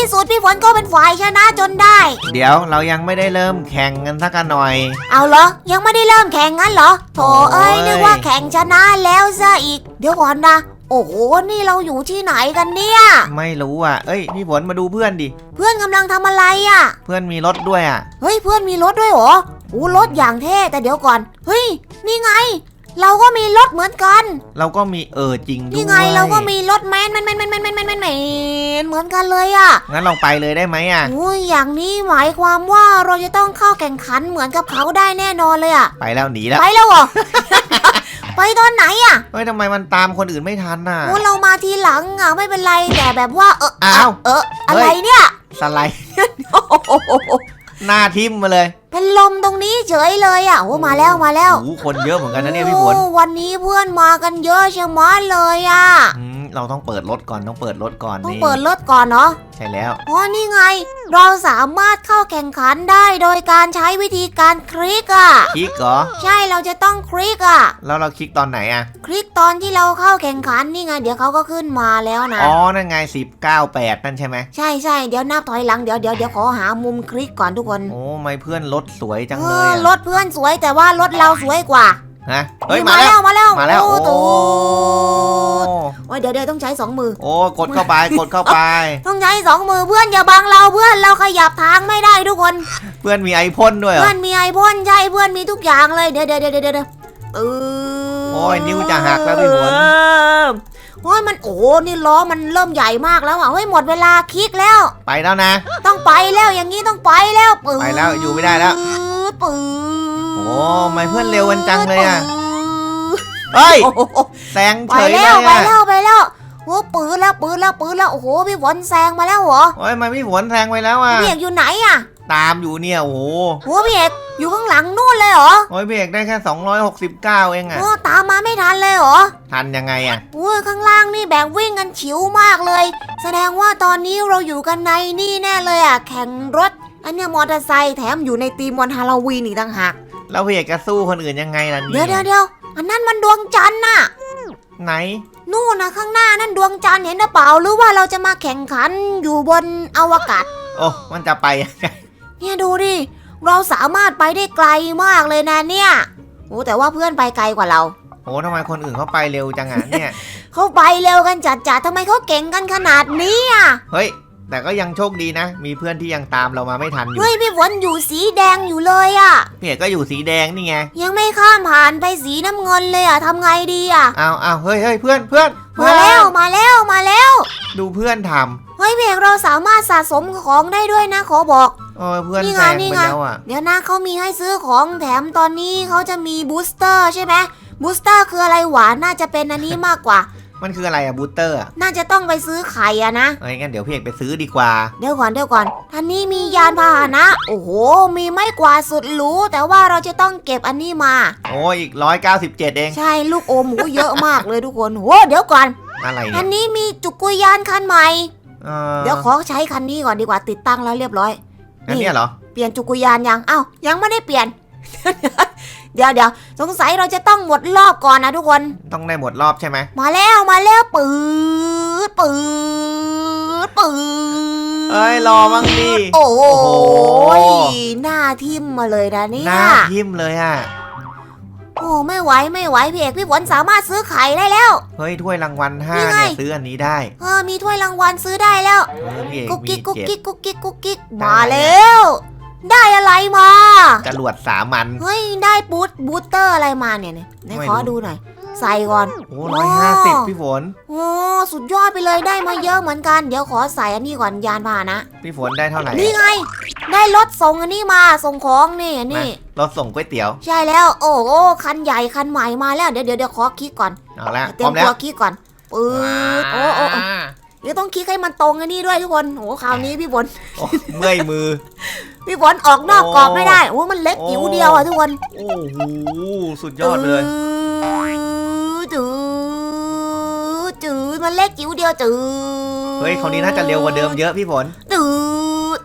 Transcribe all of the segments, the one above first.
ที่สุดพี่ฝนก็เป็นฝ่ายชนะจนได้ เดี๋ยวเรายังไม่ได้เริ่มแข่งกันสักหน่อย เอาเหรอ ยังไม่ได้เริ่มแข่งงั้นเหรอโถเอ้ยโอ้ยนึกว่าแข่งชนะแล้วซะอีก เดี๋ยวก่อนนะโอ้โห นี่เราอยู่ที่ไหนกันเนี่ย ไม่รู้อะ เอ้ย พี่ฝนมาดูเพื่อนดิ เพื่อนกำลังทำอะไรอะ่ะ เพื่อนมีรถด้วยอะ เฮ้ย เพื่อนมีรถด้วยเหรอโอ้รถอย่างเท่ แต่เดี๋ยวก่อน เฮ้ย นี่ไง เราก็มีรถเหมือนกัน เราก็มีเออจริงด้วยนี่ไงเราก็มีรถแมนแมนแมนแมนแมนแมนแมนแมนแมนเหมือนกันเลยอะ่ะงั้นเราไปเลยได้ไหมอะโอ้ยอย่างนี้หมายความว่าเราจะต้องเข้าแข่งขันเหมือนกับเขาได้แน่นอนเลยอะ่ะ ไปแล้วหนีแล้ว ไปแล้วเหรอ ไปตอนไหนอะเฮ้ยทำไมมันตามคนอื่นไม่ทันน่ะโอ้เรามาทีหลังอะไม่เป็นไรแต่แบบว่าเอออ้าวเอออะไรเนี่ยสไลด์ หน้าทิ่มมาเลยเป็นลมตรงนี้เฉยเลยอะโอ้มาแล้วมาแล้วโอ้โหคนเยอะเหมือนกันนะเนี่ยพี่ฝนโอ้วันนี้เพื่อนมากันเยอะชะมัดเลยอะอืม เราต้องเปิดรถก่อนต้องเปิดรถก่อนต้องนี่เปิดรถก่อนเนาะใช่แล้วอ๋อนี่ไง เราสามารถเข้าแข่งขันได้โดยการใช้วิธีการคลิกอะ คลิกเหรอใช่เราจะต้องคลิกอะ แล้วเราคลิกตอนไหนอะคลิกตอนที่เราเข้าแข่งขันนี่ไง เดี๋ยวเขาก็ขึ้นมาแล้วนะ อ๋อนั่นไงสิบเก้าแปดนั่นใช่ไหมใช่ใช่เดี๋ยวนับถอยหลังเดี๋ยวเดี๋ยวเดี๋ยวขอหามุมคลิกก่อนทุกคนโอ้ไม่เพื่อนรถสวยจังเอเลอยอะรถเพื่อนสวยแต่ว่ารถเราสวยกว่า ฮะเฮ้ยมามาแล้วมาแล้วมาแล้วโอ้โอ้ตูดโอ้ยเดี๋ยวเดี๋ยวต้องใช้สองมือ โอ้กดเข้าไปกดเข้าไป ต้องใช้สองมือเพื่อนอย่าบังเราเพื่อนเราขยับทางไม่ได้ทุกคน เพื่อนมีไอพ่นด้วยเหรอเพื่อนมีไอพ่นใช่เพื่อนมีทุกอย่างเลยเดี๋ยวเดี๋ยวเดี๋ยวเดี๋ยวเดี๋ยวตือโอ้ยนิ้วจะหักแล้วพี่ฝนโอ้ยมันโอ้นี่ล้อมันเริ่มใหญ่มากแล้วอะเฮ้ยหมดเวลาคลิกแล้ว ไปแล้วนะ ต้องไปแล้วอย่างนี้ต้องไปแล้วปืดไปแล้วอยู่ไม่ได้แล้วปืดโอ้ไม่เพื่อนเร็วกันจังเลยอะปืดเฮ้ยโอ้โหแซงไปเฉยเลแล้วยไปอะแล้วไปแล้วโอ้ปืนแล้วปืนแล้วปืนแล้วโอ้โหพี่ฝนแซงมาแล้วเหรอโอ้ยไม่พี่ฝนแซงไปแล้วอะพี่เอกอยู่ไหนอะ ตามอยู่เนี่ยโอ้โหโอ้พี่เอกอยู่ข้างหลังนู่นเลยเหรอโอ้ยพี่เอกได้แค่ 269 เองอะโอ้ตามมาไม่ทันเลยเหรอทันยังไงอะโอ้ยข้างล่างนี่แบบวิ่งกันฉิวมากเลย แสดงว่าตอนนี้เราอยู่กันในนี่แน่เลยอะ แข่งรถอันเนี้ยมอเตอร์ไซค์แถมอยู่ในธีมวันฮาโลวีนอีกต่างหาก แล้วพี่เอกจะสู้คนอื่นยังไงล่ะเดี๋ยวเดี๋เนี่ยวยเดี๋ยวอันนั้นมันดวงจันทร์น่ะ ไหน นู่นนะข้างหน้านั่นดวงจันทร์เห็นหรือเปล่าหรือว่าเราจะมาแข่งขันอยู่บนอวกาศ โอ้มันจะไปยังไงเนี่ยดูดิ เราสามารถไปได้ไกลมากเลยนะเนี่ยโอ้แต่ว่าเพื่อนไปไกลกว่าเรา โอ้ทำไมคนอื่นเขาไปเร็วจังอะเนี่ย เขาไปเร็วกันจัดจัดๆทำไมเขาเก่งกันขนาดนี้อะ เฮ้ย แต่ก็ยังโชคดีนะ มีเพื่อนที่ยังตามเรามาไม่ทันอยู่เฮ้ยพี่ฝนอยู่สีแดงอยู่เลยอะพี่เอกก็อยู่สีแดงนี่ไงยังไม่ข้ามผ่านไปสีน้ำเงินเลยอะทำไงดีอะเอาเอาเฮ้ยเฮ้ยเพื่อนเพื่อนเพื่มาอนแล้วมาแล้วมาแล้วดูเพื่อนทเฮ้ยพี่เอกเราสามารถสะสมของได้ด้วยนะขอบอกำโอ้ยเพื่อนนี่แซไงงนี่ไปไงแล้วอะเดี๋ยวนะเขามีให้ซื้อของแถมตอนนี้เขาจะมีบูสเตอร์ใช่ไหมบูสเตอร์คืออะไรหวานน่าจะเป็นอันนี้มากกว่า มันคืออะไรอะบูสเตอร์อะน่าจะต้องไปซื้อไข่อะนะ เอ้ยงั้นเดี๋ยวพี่เอกไปซื้อดีกว่า เดี๋ยวก่อนเดี๋ยวก่อนท่านนี้มียานพาหนะ โอ้โห มีไม้กวาดสุดหรู แต่ว่าเราจะต้องเก็บอันนี้มา โอ้ยอีกร้อยเก้าสิบเจ็ดเอง ใช่ลูกอมหูเยอะมากเลยทุกคนโหเดี๋ยวก่อน อะไรอัเนี่ยนนี้มีจุกรยานคันใหม่ เออเดี๋ยวขอใช้คันนี้ก่อนดีกว่าติดตั้งแล้วเรียบร้อย อันเนี้ยเหรอ เปลี่ยนจุกรยานยัง เอ้ายังไม่ได้เปลี่ยน เดี๋ยวเดี๋ยวสงสัยเราจะต้องหมดรอบก่อนนะทุกคน ต้องได้หมดรอบใช่ไหม มาแล้วมาแล้วปืดปืดปืดเอ้ยรอบ้างดิ โอ้โอ้โหยหน้าทิ่มมาเลยนะเนี่หยน้าทิ่มเลยอะ โอ้ไม่ไหวไม่ไหวพี่เอกพี่ฝนสามารถซื้อไข่ได้แล้ว เฮ้ยถ้วยรางวัลห้านี่ไง เนี่ยซื้ออันนี้ได้เออมีถ้วยรางวัลซื้อได้แล้ว เออพี่เอกกุ๊กมีกิ๊กกุ๊กเจ็ดกิ๊กกุ๊กกิ๊กกุ๊กกิ๊กได้มาแล้ว ได้อะไรมา จรวดสามันเฮ้ย ได้บูตบูตเตอร์อะไรมาเนี่ยเนี่ยไหนไม่ขอรู้ ดูหน่อย ใส่ก่อน โอ้ร้อยห้าสิบพี่ฝน โอ้สุดยอดไปเลยได้มาเยอะเหมือนกัน เดี๋ยวขอใส่อันนี้ก่อนยานพาหนะ พี่ฝนได้เท่าไหร่นี่ไง ได้รถส่งอันนี้มาส่งของนี่นี่รถส่งก๋วยเตี๋ยว ใช่แล้ว โอ้โหคันใหญ่คันใหม่มาแล้วเดี๋ยวเดี๋ยวเดี๋ยวขอคลิกก่อนเอาละเตพรีร้ยอมมแล้ตัววคลิกก่อนปื๊ดโอ้โอ้โอ้ เดี๋ยวต้องคลิกให้มันตรงอันนี้ด้วยทุกคนโอ้คราวนี้พี่ฝนโอ้เมื่อยมือ พี่ฝนออกนอกกรอบไม่ได้โอ้มันเล็กจิ๋วเดียวอะทุกคนโอ้โหสุดยอดเลยจืดจืดมันเล็กจิ๋วเดียวจืดเฮ้ยคราวนี้น่าจะเร็วกว่าเดิมเยอะพี่ฝนจืดโ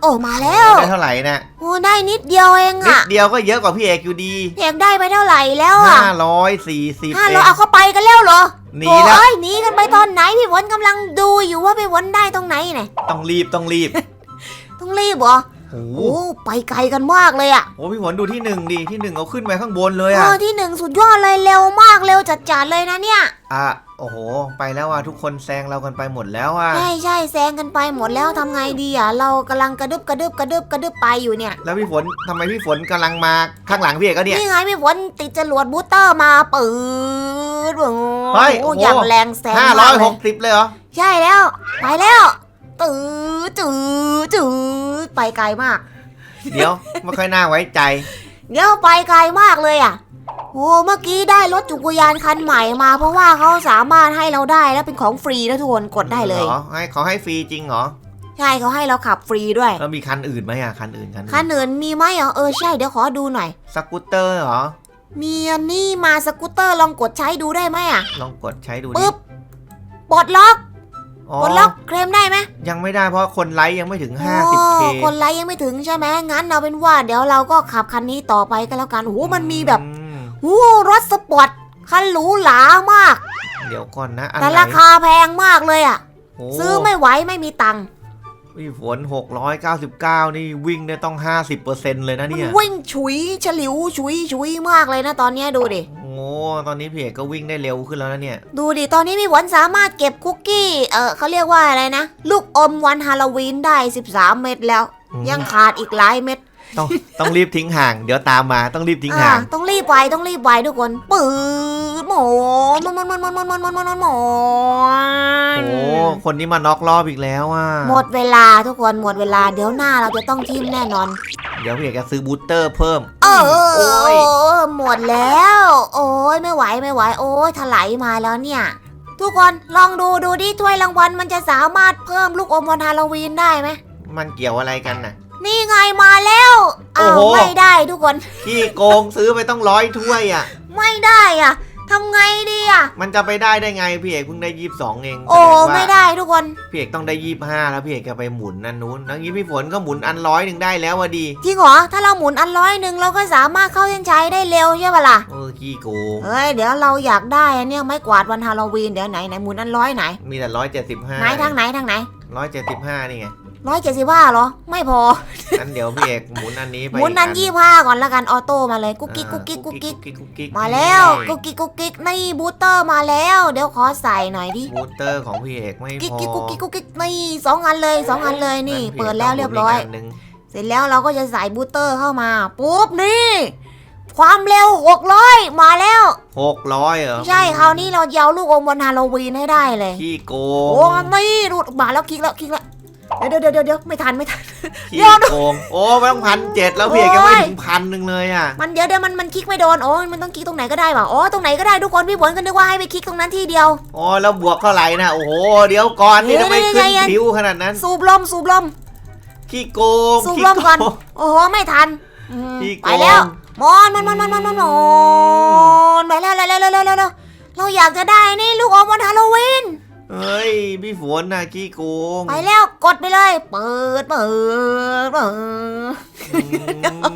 อ้อ้มาแล้วได้เท่าไหร่นะโอ้ได้นิดเดียวเองนิดอะเดียวก็เยอะกว่าพี่เอกอยู่ดีเพียงได้ไปเท่าไหร่แล้วห้าอะร้อยสี่สิบห้าเอร้องยเอาเข้าไปกันแล้วเหรอหนีแล้ว โอ้ยหนีกันไปตอนไหนพี่ฝนกำลังดูอยู่ว่าพี่ฝนได้ตรงไหนเนี่ยต้องรีบต้องรีบต้องรีบเหรอ โอ้โหโอ้ไปไกลกันมากเลยอะโอ้พี่ฝนดูที่หนึ่งดิที่หนึ่งเอาขึ้นไปข้างบนเลยเออะอที่หนึ่งสุดยอดเลยเร็วมากเร็วจัดๆเลยนะเนี่ย อะโอ้โห ไปแล้วอะทุกคนแซงเรากันไปหมดแล้วอะ ใช่ใช่แซงกันไปหมดแล้วทำไงดีอะเรากำลังกระดึบกระดึบกระดึบกระดึบไปอยู่เนี่ยแล้วพี่ฝนทำไมพี่ฝนกำลังมาข้างหลังพี่เอกก็เนี่ย นี่ไงพี่ฝนติดจรวดบูสเตอร์มาปืดโอ้เฮ้ยโหโอ้โห อย่างแรงแซงห้าร้มาอกยเลหยกสิบเลยเหรอ ใช่แล้ว ไปแล้ว ตื้อจือจือไปไกลมาก เดี๋ยว ไม่ค่อยน่าไว้ใจ เดี๋ยวไปไกลมากเลยอะ โอ้เมื่อกี้ได้รถจักรยานคันใหม่มา เพราะว่าเขาสามารถให้เราได้แล้วเป็นของฟรีนะทุกคนกดได้เลยหรอให้เขาให้ฟรีจริงเหรอใช่เขาให้เราขับฟรีด้วยแล้วมีคันอื่นไหมอะคันอื่นคันอื่นคันอื่นมีไหมอะเออใช่เดี๋ยวขอดูหน่อยสกูตเตอร์เหรอมีอันนี่มาสกูตเตอร์ลองกดใช้ดูได้ไหมอะลองกดใช้ดูดิปึ๊บปลดล็อกอ๋อ ปลดล็อกเคลมได้ไหมยังไม่ได้เพราะคนไลค์ยังไม่ถึงโอ้ 50k คนไลค์ยังไม่ถึงใช่ไหมงั้นเอาเป็นว่าเดี๋ยวเราก็ขับคันนี้ต่อไปก็แล้วกันโอ้โหมันมีแบบอืมโอ้โหรถสปอร์ตคันหรูหรามาก เดี๋ยวก่อนนะอันแต่ไหนราคาแพงมากเลยอะโอ้ซื้อไม่ไหวไม่มีตังค์ พี่ฝน 699 นี่วิ่งได้ต้อง 50%เลยนะมันเนี่ยวิ่งฉุยฉลิวฉุยฉุยมากเลยนะตอนเนี้ยดูดิ โอ้ ตอนนี้พี่เอกก็วิ่งได้เร็วขึ้นแล้วนะเนี่ย ดูดิ ตอนนี้พี่หวนสามารถเก็บคุกกี้ เออเขาเรียกว่าอะไรนะ ลูกอมวันฮาโลวีนได้ 13 เม็ดแล้ว อืม ยังขาดอีกหลายเม็ด ต้องต้องรีบทิ้งห่าง เดี๋ยวตามมาต้องรีบทิ้งอ่าห่างต้องรีบไวต้องรีบไวทุกคนปืดหมอนหมอนหมอนหมอนหมอนหมอนหมอนหมอนหมอนหมอนโอ้คนนี้มาน็อกรอบอีกแล้วอะหมดเวลาทุกคนหมดเวลาเดี๋ยวหน้าเราจะต้องทิมแน่นอน เดี๋ยวพี่เอกจะซื้อบูสเตอร์เพิ่ม เออโอ้ย หมดแล้ว โอ้ยไม่ไหวไม่ไหว โอ้ยถลายมาแล้วเนี่ย ทุกคนลองดูดูดิถ้วยรางวัลมันจะสามารถเพิ่มลูกอมวันฮาโลวีนได้ไหมมันเกี่ยวอะไรกันน่ะ นี่ไงมาแล้วอ้าวโอ้โห ไม่ได้ทุกคน ขี้โกงซื้อไปต้องร้อยถ้วยอะ ไม่ได้อะทำไงดีอะ มันจะไปได้ได้ไงพี่เอกเพิ่งได้ยี่สิบสองเองโอ้แสดงว่าไม่ได้ทุกคน พี่เอกต้องได้ยี่ห้าแล้วพี่เอกจะไปหมุนนั่นนู้นทั้งนี้พี่ฝนก็หมุนอันร้อยหนึ่งได้แล้วอะดีจริงเหรอ ถ้าเราหมุนอันร้อยหนึ่งเราก็สามารถเข้าเส้นชัยได้เร็วใช่ปะล่ะ เออขี้โกง เฮ้ย เดี๋ยวเราอยากได้อันเนี้ยไม้กวาดวันฮาโลวีน เดี๋ยวไหนไหนหมุนอันร้อยไหน มีแต่ร้อยเจ็ดสิบห้าไหนทางไหนทางไหน ร้อยเจ็ดสิบห้านี่ไง ร้อยเจ็ดสิบห้าเหรอ ไม่พองั้นเดี๋ยวพี่เอกหมุนอันนี้ไปหมุนนันอียี่ห้าก่อนละกันออโต้มาเลยกุ๊กกิ๊กอ่ากุ๊กกิ๊กกุ๊กกิ๊กกุ๊กกิ๊กมาแล้วนี่กุ๊กกิ๊กกุ๊กกิ๊กนี่บูสเตอร์มาแล้ว เดี๋ยวขอใส่หน่อยดิบูสเตอร์ของพี่เอกไม่กิ๊กพอกิ๊กกุ๊กกิ๊กกุ๊กกิ๊กนี่สองอันเลยสองอันเลยนี่งั้พี่เปิดแล้วเรียบร้อยต้งหมุนกนหนึ่งเสร็จแล้วเราก็จะใส่บูสเตอร์เข้ามาปุ๊บนี่ความเร็วหกร้อยมาแล้วหกร้อยเหรอ ใช่ คราวนี้เราจะเอาลูกอมวันฮาโลวีนให้ได้เลย ขี้โกโอ้งนี่รูดมาแล้วคลิกแล้วคลิกแล้ว เดี๋ยวเดี๋ยวเดี๋ยวเดี๋ยวไม่ทันไม่ทันขี้เดี๋ยวนะโกงโอ้ไม่ต้องพันเจ็ดแล้วพี่เอกยังไม่โอ้ย ถึงพันหนึ่งเลยอะมันเดี๋ยวเดี๋ยวมันมันคลิกไม่โดนโอ้ยมันต้องคลิกตรงไหนก็ได้ว่ะอ๋อตรงไหนก็ได้ทุกคนพี่ฝนก็นึกว่าให้ไปคลิกตรงนั้นที่เดียว โอ้แล้วบวกเท่าไหร่นะโอ้โหเดี๋ยวก่อนนี่เดี๋ยวทำไมเดี๋ยวขึ้นเดี๋ยว ผิวขนาดนั้นสูบลมสูบลม ขี้โกงสูบขี้ลมก่อน โง โอ้โห ไม่ทันอืมขี้โกง ไปแล้วมอนมอนมอนมอนมอนมอนมอนไปแล้วเร็วเร็วเร็วเร็วเร็วเร็วเราอยากจะได้นี่ลูกอมวันฮาโลวีน เฮ้ยพี่ฝนน่ะขี้โกงไปแล้วกดไปเลย เปิดเปิดเปิดอื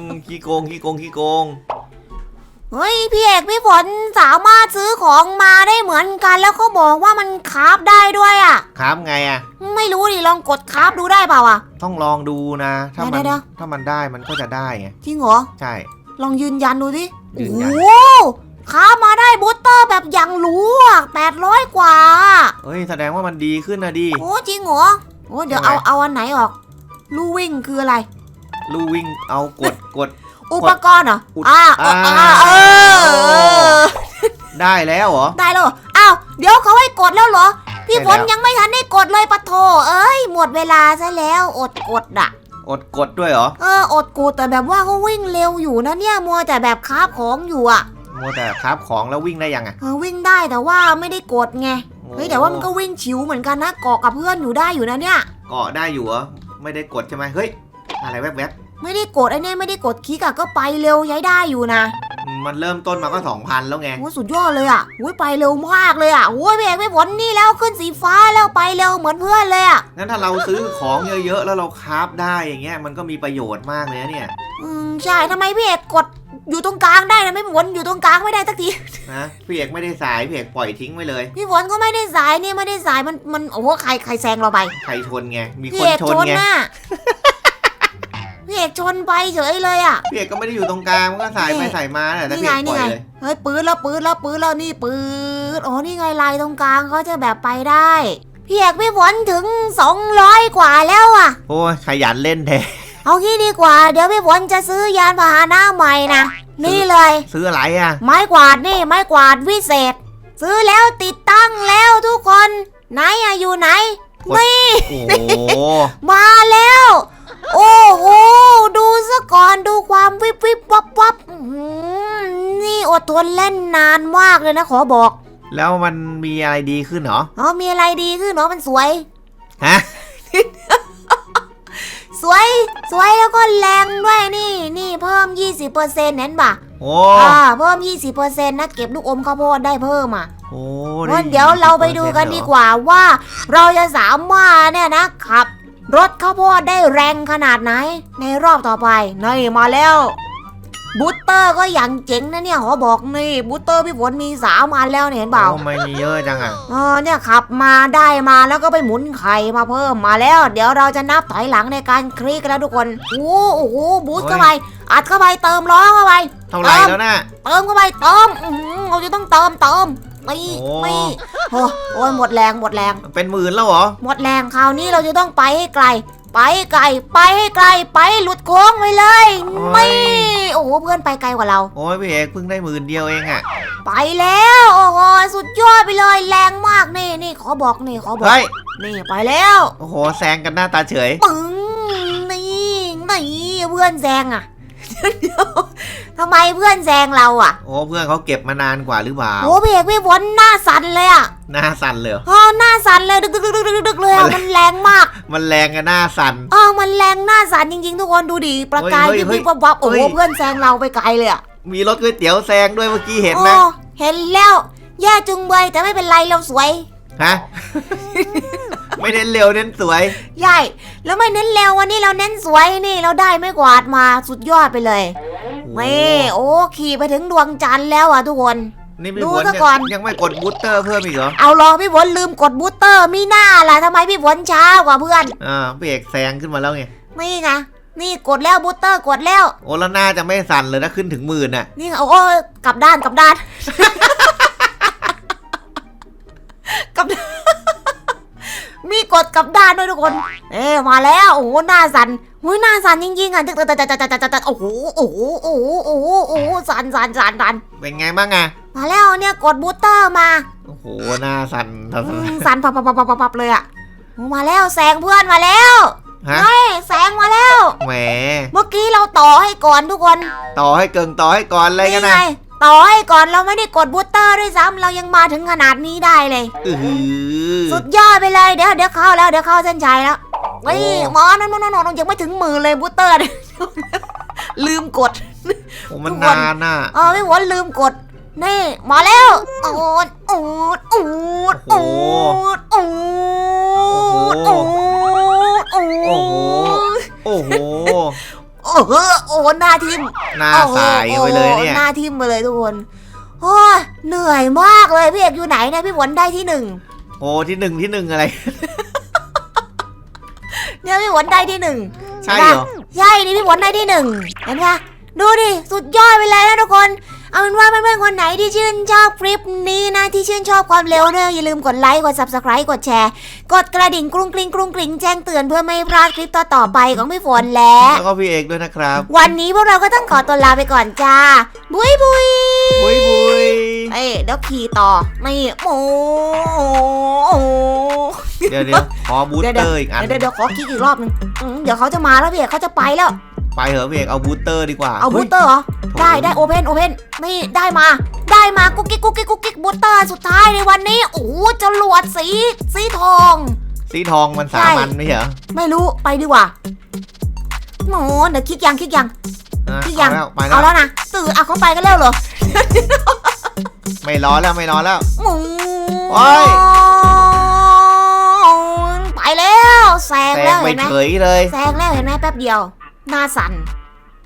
มขี้โกงขี้โกงขี้โกง เฮ้ยพี่เอกพี่ฝนสามารถซื้อของมาได้เหมือนกัน แล้วเขาบอกว่ามันคราฟได้ด้วยอะ ครับไงอะ ไม่รู้ดิลองกดคราฟดูได้เปล่าอะ ต้องลองดูนะ ถ้ามันเดี๋ยว ถ้ามันได้มันก็จะได้ไงจริงเหรอ ใช่ ลองยืนยันดูสิยืโอ้นยัน โหคราฟมาได้ บูสเตอร์แบบอย่างหรูอะแปดร้อยกว่า เฮ้ยแสดงว่ามันดีขึ้นนะดิโอ้จริงเหรอ โอ้เดี๋ยวทำไมเอาเอาอันไหนออก ลู่วิ่งคืออะไร ลู่วิ่งเอากดกด อุปกรณ์เหรออุดอ่าเอออ่าอ่าเออเออ ได้แล้วเหรอ ได้แล้วเหรออ้าวเดี๋ยวเขาให้กดแล้วเหรอ พี่ใช่ฝนแล้วยังไม่ทันได้กดเลยปะโทเอ้ย หมดเวลาซะแล้วอดกดอะอดกดด้วยเหรอ เออ อดกดแต่แบบว่าเขาวิ่งเร็วอยู่นะเนี่ย มัวแต่แบบคาบของอยู่อะ มัวแต่ครับของแล้ววิ่งได้ยังอะเออวิ่งได้แต่ว่าไม่ได้กดไง เฮ้ยแต่ว่ามันก็วิ่งฉิวเหมือนกันนะเกาะกับเพื่อนอยู่ได้อยู่นะเนี่ย เกาะได้อยู่เหรอ ไม่ได้กดใช่ไหมเฮ้ย อะไรแวบไม่ได้กดไอ้เนี่ยไม่ได้กดคลิกอะก็ไปเร็วย้ายได้อยู่นะๆมันเริ่มต้นมาก็สองพันแล้วไงโอ้สุดยอดเลยอะโอ้ยไปเร็วมากเลยอะโอ้ยพี่เอกพี่ฝนนี่แล้วขึ้นสีฟ้าแล้วไปเร็วเหมือนเพื่อนเลยอะงั้นถ้าเราซื้อของเยอะๆแล้วเราคราฟได้อย่างเงี้ยมันก็มีประโยชน์มากเลยนะเนี่ย อืมใช่ทำไมพี่เอกกด อยู่ตรงกลางได้นะไม่ฝนอยู่ตรงกลางไม่ได้สักทีนะพี่เอกไม่ได้สายพี่เอกปล่อยทิ้งไว้เลยพี่ฝนก็ไม่ได้สายนี่ไม่ได้สายมันมันโอ้โหใครใครแซงเราไปใครชนไงมีพี่คนเอกชชนนไงน่ะพี่เอกชนไปเฉยเลยอะพี่เอกก็ไม่ได้อยู่ตรงกลางมันก็สายไปนี่สายมาแหละแต่นี่พี่ไงเอกปนี่ล่อยไง เลยเฮ้ยปืนแล้วปืนแล้วปืนแล้วนี่ปืนอ๋อนี่ไงลายตรงกลางเขาจะแบบไปได้พี่เอกพี่ฝนถึง 200 กว่าแล้วอะโอ้ยขยันเล่นแท้ เอางี้ดีกว่า เดี๋ยวพี่ฝนจะซื้อยานพาหนะใหม่นะ นี่เลย ซื้ออะไรอะ ไม้กวาดนี่ไม้กวาดวิเศษ ซื้อแล้วติดตั้งแล้วทุกคน ไหนอะอยู่ไหนนี่ โอ้โห มาแล้ว โอ้โห ดูซะก่อนดูความวิบวิบวับวับอื้อหือนี่อดทนเล่นนานมากเลยนะขอบอกแล้วมันมีอะไรดีขึ้นเหรอ อ๋อมีอะไรดีขึ้นเนาะมันสวย ฮะ สวย สวยแล้วก็แรงด้วยนี่นี่เพิ่ม 20%เห็นปะโอ้อ่าเพิ่ม 20%นะเก็บลูกอมข้าวโพดได้เพิ่มอะโอ้งั้นเดี๋ยวเราไปดูกันดีกว่าว่า เราจะสามารถเนี่ยนะขับ รถข้าวโพดได้แรงขนาดไหน ในรอบต่อไปนี่มาแล้ว บูสเตอร์ก็อย่างเจ๋งนะเนี่ยขอบอกนี่บูสเตอร์พี่ฝนมีสามอันแล้วเนี่ยเห็นเปล่าโอ้ไม่มีเยอะจังอะเออเนี่ยขับมาได้มาแล้วก็ไปหมุนไข่มาเพิ่มมาแล้ว เดี๋ยวเราจะนับถอยหลังในการคลิกกันแล้วทุกคนโอ้โหโอ้โหบูสต์เข้าไปอัดเข้าไปเติมล้อเข้าไป เท่าไหร่แล้วน่ะ เติมเข้าไปเติมอื้อหือเราจะต้องเติมเติมไม่โอ้ ไม่โอ้โอ้ยหมดแรงหมดแรง เป็นหมื่นแล้วเหรอ หมดแรงคราวนี้เราจะต้องไปให้ไกล ไปไกลไปให้ไกลไปหลุดโค้งไปเลย โอ้ย ไม่โอ้โหเพื่อนไปไกลกว่าเรา โอ้ยพี่เอกเพิ่งได้หมื่นเดียวเองอะไปแล้ว โอ้โหสุดยอดไปเลยแรงมากนี่นี่ขอบอกนี่ขอบอกเฮ้ยนี่ไปแล้วโอ้โหแซงกันหน้าตาเฉยปึ้งนี่นี่เพื่อนแซงอะ เดี๋ยวทำไมเพื่อนแซงเราอะโอ้เพื่อนเขาเก็บมานานกว่าหรือเปล่าโอ้พี่เอกพี่ฝนหน้าสั่นเลยอะหน้าสั่นเลยเหรอ อ๋อหน้าสั่นเลยดึกดึกดึกดึกดึกเลยอะมัน มันแรงมากมันแรงกันหน้าสั่นเออมันแรงหน้าสั่นจริง ๆ ทุกคนดูดิประกายเฮ้ยวิบเฮ้วิยบวับวับโอ้โหเฮ้ยเพื่อนแซงเราไปไกลเลยอะมีรถก๋วยเตี๋ยวแซงด้วยเมื่อกี้เห็นไหมโอ้เห็นแล้ว แย่จุงเบยแต่ไม่เป็นไรเราสวย ฮะ ไม่เน้นเร็วเน้นสวยใช่แล้วไม่เน้นเร็ววันนี้เราเน้นสวยนี่เราได้ไม่กวาดมาสุดยอดไปเลยนี่โอ้ขี่ไปถึงดวงจันทร์แล้วอะทุกคน นี่พี่ดูฝนซะยังก่อนยังไม่กดบูสเตอร์เพิ่มอีกเหรอเอารอพี่ฝนลืมกดบูสเตอร์มีหน้าล่ะทำไมพี่ฝนช้ากว่าเพื่อน อ่าพี่เอกแซงขึ้นมาแล้วไงนี่ไงนี่กดแล้วบูสเตอร์กดแล้ว โอ้แล้วหน้าจะไม่สั่นเลยนะขึ้นถึงหมื่นน่ะ นี่ไงโอ้ยกลับด้านกลับด้าน กลับด้าน มีกดกลับด้านด้วยทุกคน เอ๊มาแล้วโอ้โหหน้าสันโอ้ยหน้าสันจริงๆอะตึกตึกตึกตึกตึกตึกตึกโอ้โหโอ้โหโอ้โหโอ้โหโอ้โหสันสันสันสันเป็นไงบ้างอะมาแล้วเนี่ยกดบูสเตอร์มาโอ้โหหน้าสั่นสั่นอืมสันปับปับปับปับปับปับเลยอะโอ้มาแล้วแซงเพื่อนมาแล้วฮะเฮ้ยแซงมาแล้วแหมเมื่อกี้เราต่อให้ก่อนทุกคน ต่อให้เกิงต่อให้ก่อนเลยกันนี่นะไง ต่อให้ก่อนเราไม่ได้กดบูสเตอร์ด้วยซ้ำเรายังมาถึงขนาดนี้ได้เลย อือหือ สุดยอดไปเลยเดี๋ยวเดี๋ยวเข้าแล้วเดี๋ยวเข้าเส้นชัยแล้วเฮ้ยโอ้ หมอนั่นนั่นนั่นยังไม่ถึงมือเลยบูสเตอร์เนี่ยลืมกด โอ้มันทุกคน นานน่ะเออไม่หวนลืมกด นี่มาแล้วอูดอูดอูดอูดอูดอูดอูโอ้โหดโอ้โห โอ้โหโอ้โหหน้าทิม หน้าสายไปเลยเนี่ยโอ้โหหน้าทิมไปเลยทุกคนโอ้ยเหนื่อยมากเลยพี่เอกอยู่ไหนเนี่ยพี่ฝนได้ที่หนึ่งโอ้ที่หนึ่งที่หนึ่งอะไร เนี่ยพี่ฝนได้ที่หนึ่งใช่เหรอใช่นี่พี่ฝนได้ที่หนึ่งเห็นไหมดูดิสุดยอดไปเลยนะทุกคน เอาเป็นว่าเพื่อนๆคนไหนที่ชื่นชอบคลิปนี้นะที่ชื่นชอบความเร็วเนี่ยอย่าลืมกดไลค์กด subscribe กดแชร์ กดกระดิ่งกรุงกริงกรุงกริงแจ้งเตือนเพื่อไม่พลาดคลิปต่อๆไปของพี่ฝนและ แล้วก็พี่เอกด้วยนะครับ วันนี้พวกเราก็ต้องขอตัวลาไปก่อนจ้า บุยบุยบุยบุยเอ้ยเดี๋ยวขี่ต่อนี่โอ้เดี๋ยวเดี๋ยวขอบูสเดี๋ยวเตเดี๋ยวอร์อีกอัน เดี๋ยวเดี๋ยวขอคิดอีกรอบหนึงอืมเดี๋ยวเขาจะมาแล้วพี่เอกเขาจะไปแล้ว ไปเหอะพี่เอกเอาบูสเตอร์ดีกว่าเอาบูฮ้ยสเตอร์เหรอโถ่ได้ได้โอเพนโอเพนนี่ได้มา ได้มากุ๊กกิ๊กกุ๊กกิ๊กกุ๊กกิ๊กบูสเตอร์สุดท้ายในวันนี้ โอ้โหจรวดสี สีทอง สีทองมันสามันไม่ใช่เหรอ ไม่รู้ไปดีกว่าโอ้เดี๋ยวคลิกยังคลิกยังอะพี่ยังเอาแล้วไปแล้เอาวแล้วนะตื่นเอาเขาไปกันแล้วเหรอ ไม่รอแล้วไม่รอแล้วหมูโอ้ยไปแล้วแซงแซแล้งวไปเห็นไหมเฉยเลยแซงแล้วเห็นไหมแป๊บเดียว หน้าสั่น